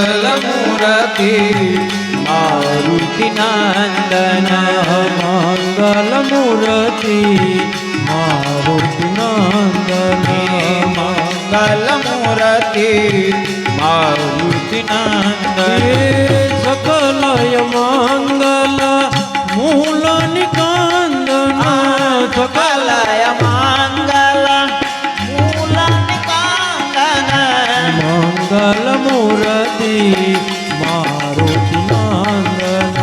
મંગલમૂર્તિ મારુતિ નંદન મંગલમૂર્તિ મારુતિ નંદન મંગલમૂર્તિ મારુતિ નંદન મંગલ મૂર્તિ મારુતિ નંદન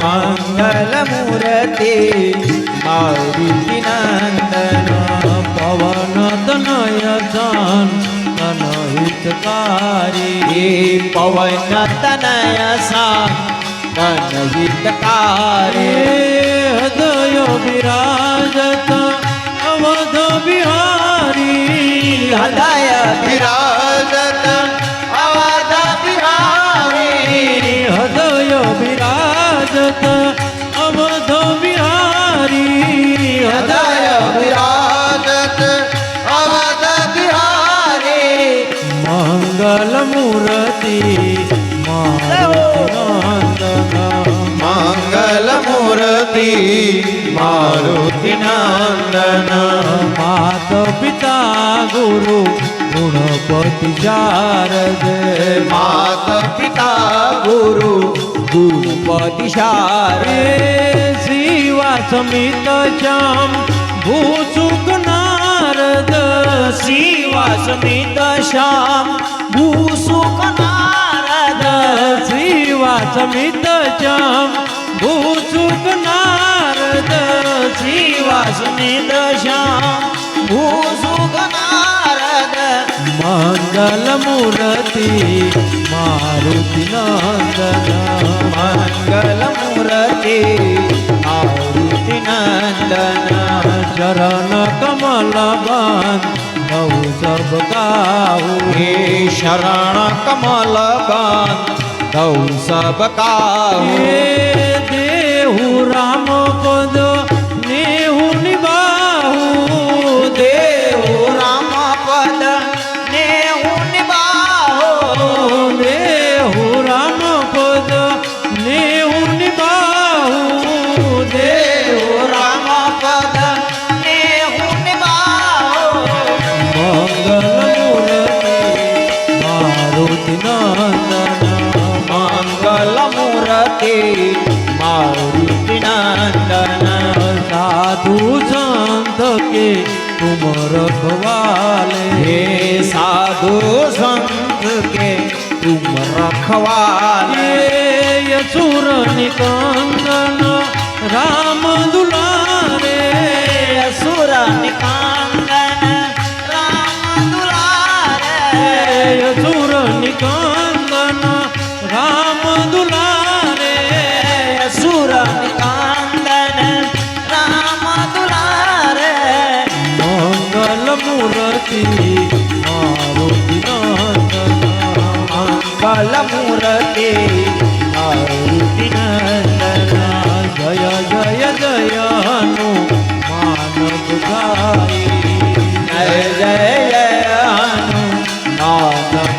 મંગલમૂર્તિ મારુતિ નંદન પવન તનય જાન તન હિતકારી એ પવન તનય સા હિતકારે હૃદય વિરાજત અવધ બિહારી હૃદય વિરાજત મંગલ મૂર્તિ મારુતિ નંદન માત પિતા ગુરુ ગુણપતિ શારદે માત પિતા ગુરુ ગુણપતિ શારે રે શિવા સમિત જામ ભૂસુક નારદ શિવા સમિત શ્યામ ભૂસુક નારદ શિવા સમિત શ્યામ ભૂસુક નારદ શિવા સમિત શ્યામ ભૂસુક નારદ મંગલ મૂર્તિ મારુતિ નંદન મંગલ મૂર્તિ આરુતિ નંદન ચરણ કમલ બંધ નવ સબ ગાઉ હે શરણ કમલ દૌ સબ કાહુ હે દેહુ મૂર્તિ મારું જ્ઞાન સાધુ સંત કે તુમ રખવાલે હે સાધુ સંત કે તુમ રખવાલે સુર નિકંદન રામ દુલારે સુર નિકંદન રામ દુલારે સુર નિકંદન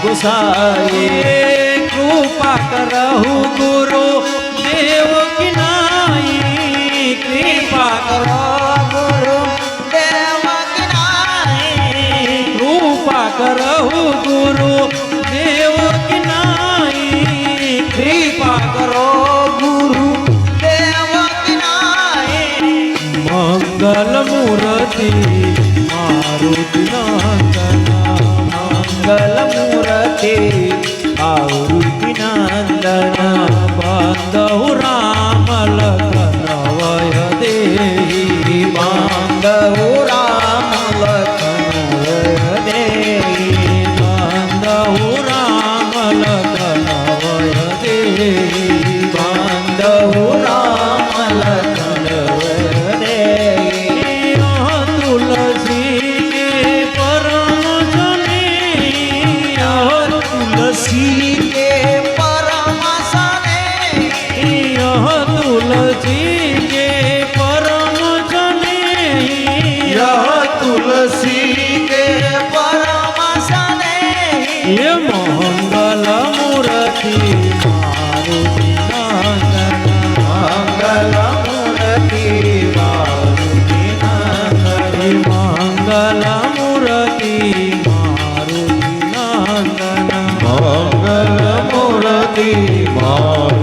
ગુસાઈ કૃપા કરહુ ગુરુ દેવ કિનાઈ કૃપા કરો મંગલ મૂર્તિ આવૃતિ નંદન બંધુ રામ લખન scheming. મંગલ મૂર્તિ મારુતિ